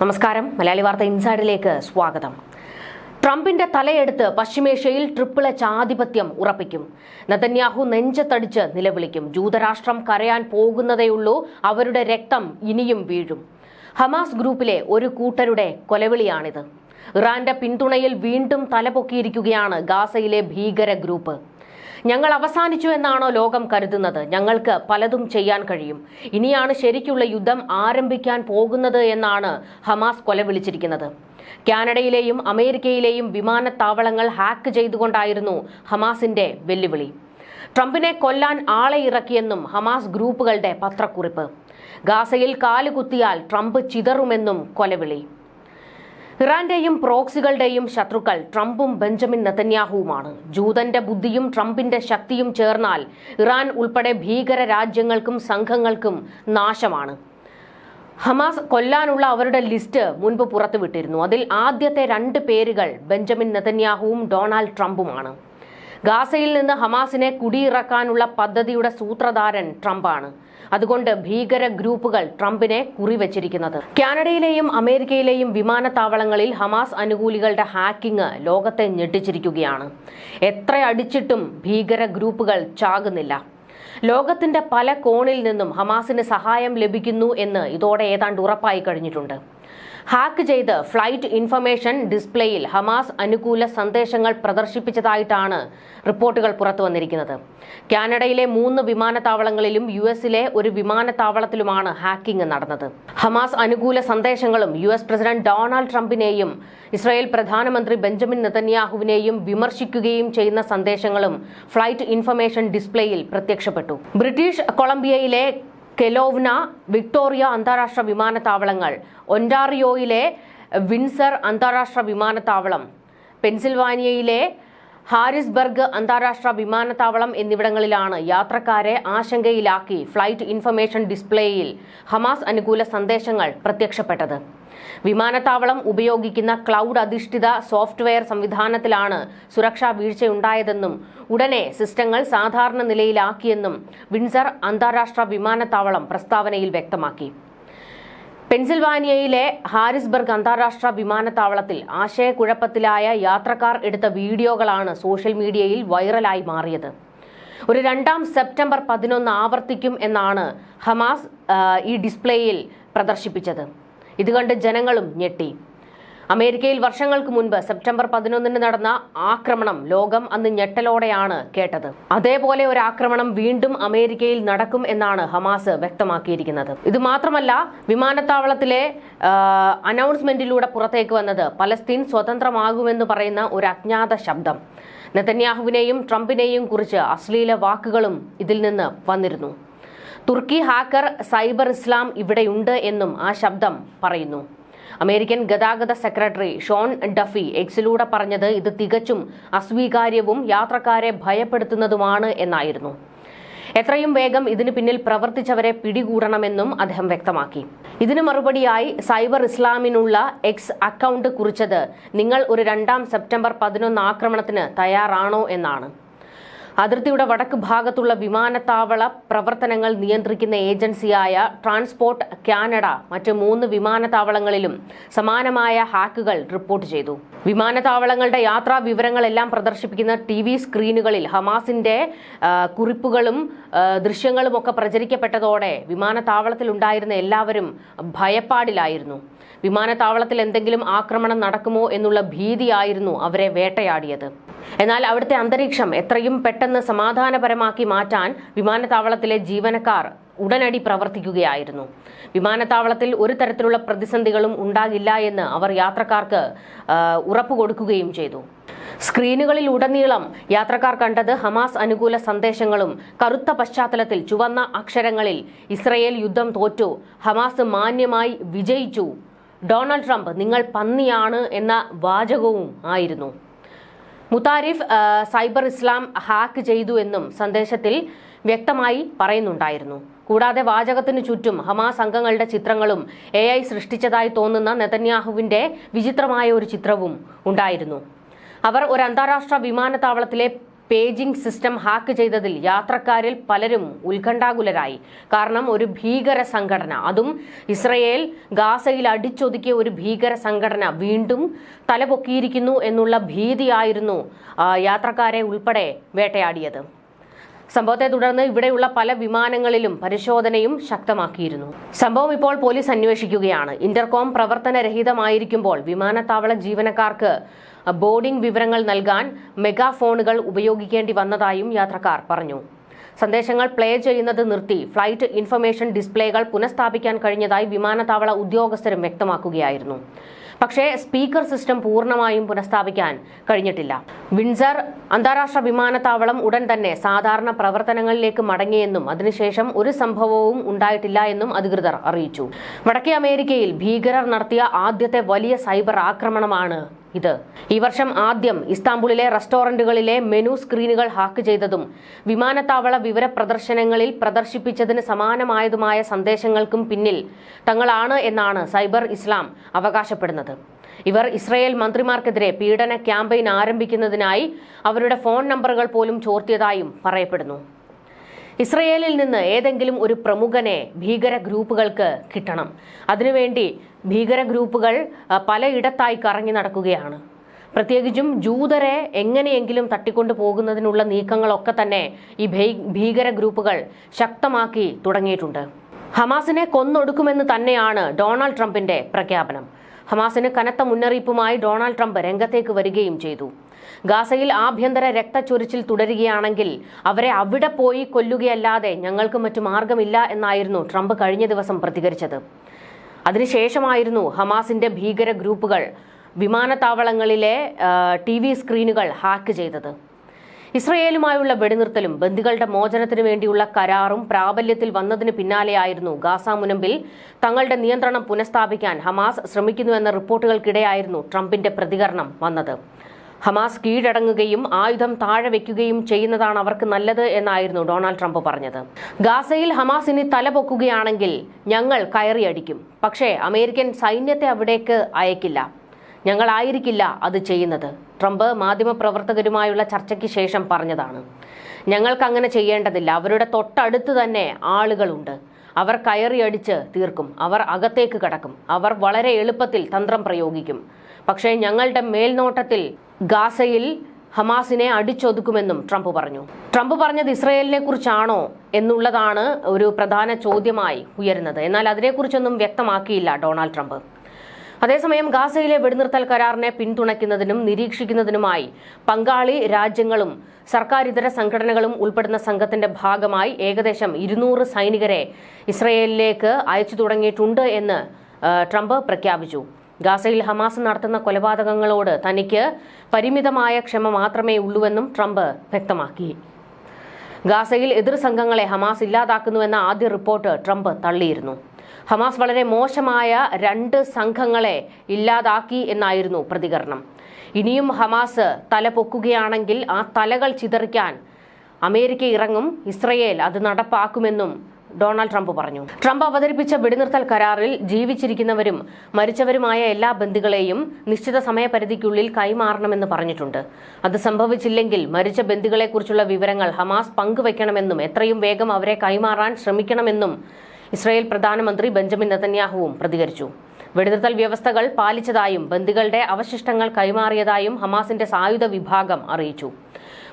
നമസ്കാരം. മലയാളി വാർത്ത ഇൻസൈഡിലേക്ക് സ്വാഗതം. ട്രംപിന്റെ തലയെടുത്ത് പശ്ചിമേഷ്യയിൽ ട്രിപ്പിൾ എച്ച് ആധിപത്യം ഉറപ്പിക്കും. നതന്യാഹു നെഞ്ചത്തടിച്ച് നിലവിളിക്കും. ജൂതരാഷ്ട്രം കരയാൻ പോകുന്നതേയുള്ളൂ അവരുടെ രക്തം ഇനിയും വീഴും. ഹമാസ് ഗ്രൂപ്പിലെ ഒരു കൂട്ടരുടെ കൊലവിളിയാണിത്. ഇറാന്റെ പിന്തുണയിൽ വീണ്ടും തലപൊക്കിയിരിക്കുകയാണ് ഗാസയിലെ ഭീകര ഗ്രൂപ്പ്. ഞങ്ങൾ അവസാനിച്ചു എന്നാണോ ലോകം കരുതുന്നത്? ഞങ്ങൾക്ക് പലതും ചെയ്യാൻ കഴിയും. ഇനിയാണ് ശരിക്കുള്ള യുദ്ധം ആരംഭിക്കാൻ പോകുന്നത് എന്നാണ് ഹമാസ് കൊല വിളിച്ചിരിക്കുന്നത്. കാനഡയിലെയും അമേരിക്കയിലെയും വിമാനത്താവളങ്ങൾ ഹാക്ക് ചെയ്തുകൊണ്ടായിരുന്നു ഹമാസിന്റെ വെല്ലുവിളി. ട്രംപിനെ കൊല്ലാൻ ആളെ ഇറക്കിയെന്നും ഹമാസ് ഗ്രൂപ്പുകളുടെ പത്രക്കുറിപ്പ്. ഗാസയിൽ കാലുകുത്തിയാൽ ട്രംപ് ചിതറുമെന്നും കൊലവിളി. ഇറാന്റെയും പ്രോക്സികളുടെയും ശത്രുക്കൾ ട്രംപും ബെഞ്ചമിൻ നെതന്യാഹുവുമാണ്. ജൂതന്റെ ബുദ്ധിയും ട്രംപിന്റെ ശക്തിയും ചേർന്നാൽ ഇറാൻ ഉൾപ്പെടെ ഭീകര രാജ്യങ്ങൾക്കും സംഘങ്ങൾക്കും നാശമാണ്. ഹമാസ് കൊല്ലാനുള്ള അവരുടെ ലിസ്റ്റ് മുൻപ് പുറത്തുവിട്ടിരുന്നു. അതിൽ ആദ്യത്തെ രണ്ട് പേരുകൾ ബെഞ്ചമിൻ നെതന്യാഹുവും ഡൊണാൾഡ് ട്രംപുമാണ്. ഗാസയിൽ നിന്ന് ഹമാസിനെ കുടിയിറക്കാനുള്ള പദ്ധതിയുടെ സൂത്രധാരൻ ട്രംപാണ്. അതുകൊണ്ട് ഭീകര ഗ്രൂപ്പുകൾ ട്രംപിനെ കുറിവച്ചിരിക്കുന്നത്. കാനഡയിലെയും അമേരിക്കയിലെയും വിമാനത്താവളങ്ങളിൽ ഹമാസ് അനുകൂലികളുടെ ഹാക്കിംഗ് ലോകത്തെ ഞെട്ടിച്ചിരിക്കുകയാണ്. എത്ര അടിച്ചിട്ടും ഭീകര ഗ്രൂപ്പുകൾ ചാകുന്നില്ല. ലോകത്തിന്റെ പല കോണിൽ നിന്നും ഹമാസിന് സഹായം ലഭിക്കുന്നു എന്ന് ഇതോടെ ഏതാണ്ട് ഉറപ്പായി കഴിഞ്ഞിട്ടുണ്ട്. ഹാക്ക് ചെയ്ത് ഫ്ലൈറ്റ് ഇൻഫർമേഷൻ ഡിസ്പ്ലേയിൽ ഹമാസ് അനുകൂല സന്ദേശങ്ങൾ പ്രദർശിപ്പിച്ചതായിട്ടാണ് റിപ്പോർട്ടുകൾ പുറത്തു വന്നിരിക്കുന്നത്. കാനഡയിലെ മൂന്ന് വിമാനത്താവളങ്ങളിലും യു എസിലെ ഒരു വിമാനത്താവളത്തിലുമാണ് ഹാക്കിംഗ് നടന്നത്. ഹമാസ് അനുകൂല സന്ദേശങ്ങളും യു എസ് പ്രസിഡന്റ് ഡൊണാൾഡ് ട്രംപിനെയും ഇസ്രായേൽ പ്രധാനമന്ത്രി ബെഞ്ചമിൻ നെതന്യാഹുവിനെയും വിമർശിക്കുകയും ചെയ്യുന്ന സന്ദേശങ്ങളും ഫ്ലൈറ്റ് ഇൻഫർമേഷൻ ഡിസ്പ്ലേയിൽ പ്രത്യക്ഷപ്പെട്ടു. ബ്രിട്ടീഷ് കൊളംബിയയിലെ കെലോവ്ന വിക്ടോറിയ അന്താരാഷ്ട്ര വിമാനത്താവളങ്ങൾ ഒൻഡാറിയോയിലെ വിൻസർ അന്താരാഷ്ട്ര വിമാനത്താവളം പെൻസിൽവാനിയയിലെ ഹാരിസ്ബർഗ് അന്താരാഷ്ട്ര വിമാനത്താവളം എന്നിവിടങ്ങളിലാണ് യാത്രക്കാരെ ആശങ്കയിലാക്കി ഫ്ലൈറ്റ് ഇൻഫർമേഷൻ ഡിസ്പ്ലേയിൽ ഹമാസ് അനുകൂല സന്ദേശങ്ങൾ പ്രത്യക്ഷപ്പെട്ടത്. വിമാനത്താവളം ഉപയോഗിക്കുന്ന ക്ലൗഡ് അധിഷ്ഠിത സോഫ്റ്റ്വെയർ സംവിധാനത്തിലാണ് സുരക്ഷാ വീഴ്ചയുണ്ടായതെന്നും ഉടനെ സിസ്റ്റങ്ങൾ സാധാരണ നിലയിലാക്കിയെന്നും വിൻസർ അന്താരാഷ്ട്ര വിമാനത്താവളം പ്രസ്താവനയിൽ വ്യക്തമാക്കി. പെൻസിൽവാനിയയിലെ ഹാരിസ്ബർഗ് അന്താരാഷ്ട്ര വിമാനത്താവളത്തിൽ ആശയക്കുഴപ്പത്തിലായ യാത്രക്കാർ എടുത്ത വീഡിയോകളാണ് സോഷ്യൽ മീഡിയയിൽ വൈറലായി മാറിയത്. ഒരു രണ്ടാം സെപ്റ്റംബർ പതിനൊന്ന് ആവർത്തിക്കും എന്നാണ് ഹമാസ് ഈ ഡിസ്പ്ലേയിൽ പ്രദർശിപ്പിച്ചത്. ഇത് കണ്ട് ജനങ്ങളും ഞെട്ടി. അമേരിക്കയിൽ വർഷങ്ങൾക്ക് മുൻപ് സെപ്റ്റംബർ പതിനൊന്നിന് നടന്ന ആക്രമണം ലോകം അന്ന് ഞെട്ടലോടെയാണ് കേട്ടത്. അതേപോലെ ഒരു ആക്രമണം വീണ്ടും അമേരിക്കയിൽ നടക്കും എന്നാണ് ഹമാസ് വ്യക്തമാക്കിയിരിക്കുന്നത്. ഇത് മാത്രമല്ല വിമാനത്താവളത്തിലെ അനൗൺസ്മെന്റിലൂടെ പുറത്തേക്ക് വന്നത് പലസ്തീൻ സ്വതന്ത്രമാകുമെന്ന് പറയുന്ന ഒരു അജ്ഞാത ശബ്ദം. നെതന്യാഹുവിനെയും ട്രംപിനെയും കുറിച്ച് അശ്ലീല വാക്കുകളും ഇതിൽ നിന്ന് വന്നിരുന്നു. തുർക്കി ഹാക്കർ സൈബർ ഇസ്ലാം ഇവിടെയുണ്ട് എന്നും ആ ശബ്ദം പറയുന്നു. അമേരിക്കൻ ഗതാഗത സെക്രട്ടറി ഷോൺ ഡഫി എക്സിലൂടെ പറഞ്ഞത് ഇത് തികച്ചും അസ്വീകാര്യവും യാത്രക്കാരെ ഭയപ്പെടുത്തുന്നതുമാണ് എന്നായിരുന്നു. എത്രയും വേഗം ഇതിനു പിന്നിൽ പ്രവർത്തിച്ചവരെ പിടികൂടണമെന്നും അദ്ദേഹം വ്യക്തമാക്കി. ഇതിനു മറുപടിയായി സൈബർ ഇസ്ലാമിനുള്ള എക്സ് അക്കൗണ്ട് കുറിച്ചത് നിങ്ങൾ ഒരു രണ്ടാം സെപ്റ്റംബർ പതിനൊന്ന് ആക്രമണത്തിന് തയ്യാറാണോ എന്നാണ്. അതിർത്തിയുടെ വടക്ക് ഭാഗത്തുള്ള വിമാനത്താവള പ്രവർത്തനങ്ങൾ നിയന്ത്രിക്കുന്ന ഏജൻസിയായ ട്രാൻസ്പോർട്ട് കാനഡ മറ്റ് മൂന്ന് വിമാനത്താവളങ്ങളിലും സമാനമായ ഹാക്കുകൾ റിപ്പോർട്ട് ചെയ്തു. വിമാനത്താവളങ്ങളുടെ യാത്രാ വിവരങ്ങളെല്ലാം പ്രദർശിപ്പിക്കുന്ന ടി വി സ്ക്രീനുകളിൽ ഹമാസിന്റെ കുറിപ്പുകളും ദൃശ്യങ്ങളും ഒക്കെ പ്രചരിക്കപ്പെട്ടതോടെ വിമാനത്താവളത്തിലുണ്ടായിരുന്ന എല്ലാവരും ഭയപ്പാടിലായിരുന്നു. വിമാനത്താവളത്തിൽ എന്തെങ്കിലും ആക്രമണം നടക്കുമോ എന്നുള്ള ഭീതിയായിരുന്നു അവരെ വേട്ടയാടിയത്. എന്നാൽ അവിടുത്തെ അന്തരീക്ഷം എത്രയും പെട്ടെന്ന് സമാധാനപരമാക്കി മാറ്റാൻ വിമാനത്താവളത്തിലെ ജീവനക്കാർ ഉടനടി പ്രവർത്തിക്കുകയായിരുന്നു. വിമാനത്താവളത്തിൽ ഒരു തരത്തിലുള്ള പ്രതിസന്ധികളും ഉണ്ടാകില്ല എന്ന് അവർ യാത്രക്കാർക്ക് ഉറപ്പ് കൊടുക്കുകയും ചെയ്തു. സ്ക്രീനുകളിൽ ഉടനീളം യാത്രക്കാർ കണ്ടത് ഹമാസ് അനുകൂല സന്ദേശങ്ങളും കറുത്ത പശ്ചാത്തലത്തിൽ ചുവന്ന അക്ഷരങ്ങളിൽ ഇസ്രയേൽ യുദ്ധം തോറ്റു ഹമാസ് മാന്യമായി വിജയിച്ചു ഡൊണാൾഡ് ട്രംപ് നിങ്ങൾ പന്നിയാണ് എന്ന വാചകവും ആയിരുന്നു. മുത്താരിഫ് സൈബർ ഇസ്ലാം ഹാക്ക് ചെയ്തു എന്നും സന്ദേശത്തിൽ വ്യക്തമായി പറയുന്നുണ്ടായിരുന്നു. കൂടാതെ വാചകത്തിനു ചുറ്റും ഹമാസ് അംഗങ്ങളുടെ ചിത്രങ്ങളും എ ഐ സൃഷ്ടിച്ചതായി തോന്നുന്ന നെതന്യാഹുവിന്റെ വിചിത്രമായ ഒരു ചിത്രവും ഉണ്ടായിരുന്നു. അവർ ഒരു അന്താരാഷ്ട്ര വിമാനത്താവളത്തിലെ പേജിംഗ് സിസ്റ്റം ഹാക്ക് ചെയ്തതിൽ യാത്രക്കാരിൽ പലരും ഉത്കണ്ഠാകുലരായി. കാരണം ഒരു ഭീകര സംഘടന. അതും ഇസ്രയേൽ ഗാസയിൽ അടിച്ചൊതുക്കിയ ഒരു ഭീകര സംഘടന വീണ്ടും തലപൊക്കിയിരിക്കുന്നു എന്നുള്ള ഭീതിയായിരുന്നു യാത്രക്കാരെ ഉൾപ്പെടെ വേട്ടയാടിയത്. സംഭവത്തെ തുടർന്ന് ഇവിടെയുള്ള പല വിമാനങ്ങളിലും പരിശോധനയും ശക്തമാക്കിയിരുന്നു. സംഭവം ഇപ്പോൾ പോലീസ് അന്വേഷിക്കുകയാണ്. ഇന്റർകോം പ്രവർത്തനരഹിതമായിരിക്കുമ്പോൾ വിമാനത്താവള ജീവനക്കാർക്ക് ബോർഡിംഗ് വിവരങ്ങൾ നൽകാൻ മെഗാഫോണുകൾ ഉപയോഗിക്കേണ്ടി വന്നതായും യാത്രക്കാർ പറഞ്ഞു. സന്ദേശങ്ങൾ പ്ലേ ചെയ്യുന്നത് നിർത്തി ഫ്ലൈറ്റ് ഇൻഫർമേഷൻ ഡിസ്പ്ലേകൾ പുനഃസ്ഥാപിക്കാൻ കഴിഞ്ഞതായി വിമാനത്താവള ഉദ്യോഗസ്ഥരും വ്യക്തമാക്കുകയായിരുന്നു. പക്ഷേ സ്പീക്കർ സിസ്റ്റം പൂർണമായും പുനഃസ്ഥാപിക്കാൻ കഴിഞ്ഞിട്ടില്ല. വിൻസർ അന്താരാഷ്ട്ര വിമാനത്താവളം ഉടൻ തന്നെ സാധാരണ പ്രവർത്തനങ്ങളിലേക്ക് മടങ്ങിയെന്നും അതിനുശേഷം ഒരു സംഭവവും ഉണ്ടായിട്ടില്ല എന്നും അധികൃതർ അറിയിച്ചു. വടക്കേ അമേരിക്കയിൽ ഭീകരർ നടത്തിയ ആദ്യത്തെ വലിയ സൈബർ ആക്രമണമാണ് ഇത്. ഈ വർഷം ആദ്യം ഇസ്താംബുളിലെ റെസ്റ്റോറന്റുകളിലെ മെനു സ്ക്രീനുകൾ ഹാക്ക് ചെയ്തതും വിമാനത്താവള വിവര പ്രദർശനങ്ങളിൽ പ്രദർശിപ്പിച്ചതിന് സമാനമായതുമായ സന്ദേശങ്ങൾക്കും പിന്നിൽ തങ്ങളാണ് എന്നാണ് സൈബർ ഇസ്ലാം അവകാശപ്പെടുന്നത്. ഇവർ ഇസ്രയേൽ മന്ത്രിമാർക്കെതിരെ പീഡന ക്യാമ്പയിൻ ആരംഭിക്കുന്നതിനായി അവരുടെ ഫോൺ നമ്പറുകൾ പോലും ചോർത്തിയതായും പറയപ്പെടുന്നു. ഇസ്രയേലിൽ നിന്ന് ഏതെങ്കിലും ഒരു പ്രമുഖനെ ഭീകര ഗ്രൂപ്പുകൾക്ക് കിട്ടണം. അതിനുവേണ്ടി ഭീകര ഗ്രൂപ്പുകൾ പലയിടത്തായി കറങ്ങി നടക്കുകയാണ്. പ്രത്യേകിച്ചും ജൂതരെ എങ്ങനെയെങ്കിലും തട്ടിക്കൊണ്ടു പോകുന്നതിനുള്ള നീക്കങ്ങളൊക്കെ തന്നെ ഈ ഭീകര ഗ്രൂപ്പുകൾ ശക്തമാക്കി തുടങ്ങിയിട്ടുണ്ട്. ഹമാസിനെ കൊന്നൊടുക്കുമെന്ന് തന്നെയാണ് ഡൊണാൾഡ് ട്രംപിന്റെ പ്രഖ്യാപനം. ഹമാസിന് കനത്ത മുന്നറിയിപ്പുമായി ഡൊണാൾഡ് ട്രംപ് രംഗത്തേക്ക് വരികയും ചെയ്തു. ഗാസയിൽ ആഭ്യന്തര രക്തച്ചൊരിച്ചിൽ തുടരുകയാണെങ്കിൽ അവരെ അവിടെ പോയി കൊല്ലുകയല്ലാതെ ഞങ്ങൾക്ക് മറ്റു മാർഗമില്ല എന്നായിരുന്നു ട്രംപ് കഴിഞ്ഞ ദിവസം പ്രതികരിച്ചത്. അതിനുശേഷമായിരുന്നു ഹമാസിന്റെ ഭീകര ഗ്രൂപ്പുകൾ വിമാനത്താവളങ്ങളിലെ ടി വി സ്ക്രീനുകൾ ഹാക്ക് ചെയ്തത്. ഇസ്രയേലുമായുള്ള വെടിനിർത്തലും ബന്ദികളുടെ മോചനത്തിനു വേണ്ടിയുള്ള കരാറും പ്രാബല്യത്തിൽ വന്നതിന് പിന്നാലെയായിരുന്നു ഗാസ മുനമ്പിൽ തങ്ങളുടെ നിയന്ത്രണം പുനഃസ്ഥാപിക്കാൻ ഹമാസ് ശ്രമിക്കുന്നുവെന്ന റിപ്പോർട്ടുകൾക്കിടെയായിരുന്നു ട്രംപിന്റെ പ്രതികരണം വന്നത്. ഹമാസ് കീഴടങ്ങുകയും ആയുധം താഴെ വെക്കുകയും ചെയ്യുന്നതാണ് അവർക്ക് നല്ലത് എന്നായിരുന്നു ഡൊണാൾഡ് ട്രംപ് പറഞ്ഞത്. ഗാസയിൽ ഹമാസ് ഇനി തലപൊക്കുകയാണെങ്കിൽ ഞങ്ങൾ കയറിയടിക്കും. പക്ഷേ അമേരിക്കൻ സൈന്യത്തെ അവിടേക്ക് അയക്കില്ല. ഞങ്ങളായിരിക്കില്ല അത് ചെയ്യുന്നത്. ട്രംപ് മാധ്യമപ്രവർത്തകരുമായുള്ള ചർച്ചയ്ക്ക് ശേഷം പറഞ്ഞതാണ്. ഞങ്ങൾക്ക് അങ്ങനെ ചെയ്യേണ്ടതില്ല. അവരുടെ തൊട്ടടുത്ത് തന്നെ ആളുകളുണ്ട്. അവർ കയറിയടിച്ച് തീർക്കും. അവർ അകത്തേക്ക് കടക്കും. അവർ വളരെ എളുപ്പത്തിൽ തന്ത്രം പ്രയോഗിക്കും. പക്ഷേ ഞങ്ങളുടെ മേൽനോട്ടത്തിൽ ഗാസയിൽ ഹമാസിനെ അടിച്ചൊതുക്കുമെന്നും ട്രംപ് പറഞ്ഞു. ട്രംപ് പറഞ്ഞത് ഇസ്രയേലിനെ കുറിച്ചാണോ എന്നുള്ളതാണ് ഒരു പ്രധാന ചോദ്യമായി ഉയരുന്നത്. എന്നാൽ അതിനെക്കുറിച്ചൊന്നും വ്യക്തമാക്കിയില്ല ഡൊണാൾഡ് ട്രംപ്. അതേസമയം ഗാസയിലെ വെടിനിർത്തൽ കരാറിനെ പിന്തുണയ്ക്കുന്നതിനും നിരീക്ഷിക്കുന്നതിനുമായി പങ്കാളി രാജ്യങ്ങളും സർക്കാരിതര സംഘടനകളും ഉൾപ്പെടുന്ന സംഘത്തിന്റെ ഭാഗമായി ഏകദേശം ഇരുന്നൂറ് സൈനികരെ ഇസ്രയേലിലേക്ക് അയച്ചു തുടങ്ങിയിട്ടുണ്ട് എന്ന് ട്രംപ് പ്രഖ്യാപിച്ചു. ഗാസയിൽ ഹമാസ് നടത്തുന്ന കൊലപാതകങ്ങളോട് തനിക്ക് പരിമിതമായ ക്ഷമ മാത്രമേ ഉള്ളൂവെന്നും ട്രംപ് വ്യക്തമാക്കി. ഗാസയിൽ എതിർ സംഘങ്ങളെ ഹമാസ് ഇല്ലാതാക്കുന്നുവെന്ന ആദ്യ റിപ്പോർട്ട് ട്രംപ് തള്ളിയിരുന്നു. ഹമാസ് വളരെ മോശമായ രണ്ട് സംഘങ്ങളെ ഇല്ലാതാക്കി എന്നായിരുന്നു പ്രതികരണം. ഇനിയും ഹമാസ് തല പൊക്കുകയാണെങ്കിൽ ആ തലകൾ ചിതറിക്കാൻ അമേരിക്ക ഇറങ്ങും ഇസ്രയേൽ അത് നടപ്പാക്കുമെന്നും ഡൊണാൾഡ് ട്രംപ് പറഞ്ഞു. ട്രംപ് അവതരിപ്പിച്ച വെടിനിർത്തൽ കരാറിൽ ജീവിച്ചിരിക്കുന്നവരും മരിച്ചവരുമായ എല്ലാ ബന്ധുക്കളെയും നിശ്ചിത സമയപരിധിക്കുള്ളിൽ കൈമാറണമെന്ന് പറഞ്ഞിട്ടുണ്ട്. അത് സംഭവിച്ചില്ലെങ്കിൽ മരിച്ച ബന്ധുക്കളെക്കുറിച്ചുള്ള വിവരങ്ങൾ ഹമാസ് പങ്കുവയ്ക്കണമെന്നും എത്രയും വേഗം അവരെ കൈമാറാൻ ശ്രമിക്കണമെന്നും ഇസ്രായേൽ പ്രധാനമന്ത്രി ബെഞ്ചമിൻ നെതന്യാഹുവും പ്രതികരിച്ചു. വെടിനിർത്തൽ വ്യവസ്ഥകൾ പാലിച്ചതായും ബന്ദികളുടെ അവശിഷ്ടങ്ങൾ കൈമാറിയതായും ഹമാസിന്റെ സായുധ വിഭാഗം അറിയിച്ചു.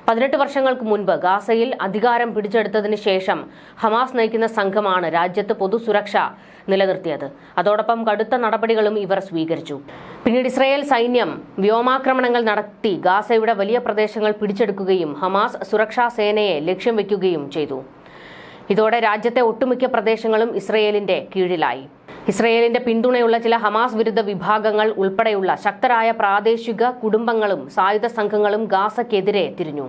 പതിനെട്ട് വർഷങ്ങൾക്ക് മുൻപ് ഗാസയിൽ അധികാരം പിടിച്ചെടുത്തതിന് ശേഷം ഹമാസ് നയിക്കുന്ന സംഘമാണ് രാജ്യത്ത് പൊതുസുരക്ഷ നിലനിർത്തിയത്. അതോടൊപ്പം കടുത്ത നടപടികളും ഇവർ സ്വീകരിച്ചു. പിന്നീട് ഇസ്രായേൽ സൈന്യം വ്യോമാക്രമണങ്ങൾ നടത്തി ഗാസയുടെ വലിയ പ്രദേശങ്ങൾ പിടിച്ചെടുക്കുകയും ഹമാസ് സുരക്ഷാ സേനയെ ലക്ഷ്യം വയ്ക്കുകയും ചെയ്തു. ഇതോടെ രാജ്യത്തെ ഒട്ടുമിക്ക പ്രദേശങ്ങളും ഇസ്രയേലിന്റെ കീഴിലായി. ഇസ്രയേലിന്റെ പിന്തുണയുള്ള ചില ഹമാസ് വിരുദ്ധ വിഭാഗങ്ങൾ ഉൾപ്പെടെയുള്ള ശക്തരായ പ്രാദേശിക കുടുംബങ്ങളും സായുധ സംഘങ്ങളും ഗാസക്കെതിരെ തിരിഞ്ഞു.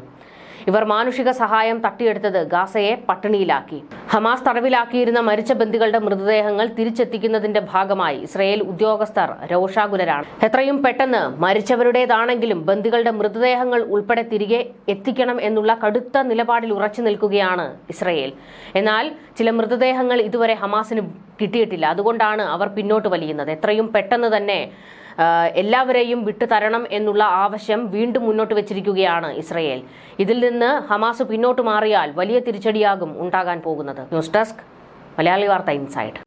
ഇവർ മാനുഷിക സഹായം തട്ടിയെടുത്തത് ഗാസയെ പട്ടിണിയിലാക്കി. ഹമാസ് തടവിലാക്കിയിരുന്ന മരിച്ച ബന്ധികളുടെ മൃതദേഹങ്ങൾ തിരിച്ചെത്തിക്കുന്നതിന്റെ ഭാഗമായി ഇസ്രയേൽ ഉദ്യോഗസ്ഥർ രോഷാകുലരാണ്. എത്രയും പെട്ടെന്ന് മരിച്ചവരുടേതാണെങ്കിലും ബന്ദികളുടെ മൃതദേഹങ്ങൾ ഉൾപ്പെടെ തിരികെ എത്തിക്കണം എന്നുള്ള കടുത്ത നിലപാടിൽ ഉറച്ചു നിൽക്കുകയാണ് ഇസ്രയേൽ. എന്നാൽ ചില മൃതദേഹങ്ങൾ ഇതുവരെ ഹമാസിന് കിട്ടിയിട്ടില്ല. അതുകൊണ്ടാണ് അവർ പിന്നോട്ട് വലിയുന്നത്. എത്രയും പെട്ടെന്ന് തന്നെ എല്ലാവരെയും വിട്ടുതരണം എന്നുള്ള ആവശ്യം വീണ്ടും മുന്നോട്ട് വെച്ചിരിക്കുകയാണ് ഇസ്രയേൽ. ഇതിൽ നിന്ന് ഹമാസ് പിന്നോട്ട് മാറിയാൽ വലിയ തിരിച്ചടിയാകും ഉണ്ടാകാൻ പോകുന്നത്. ന്യൂസ് ഡെസ്ക് മലയാളി വാർത്ത ഇൻസൈഡ്.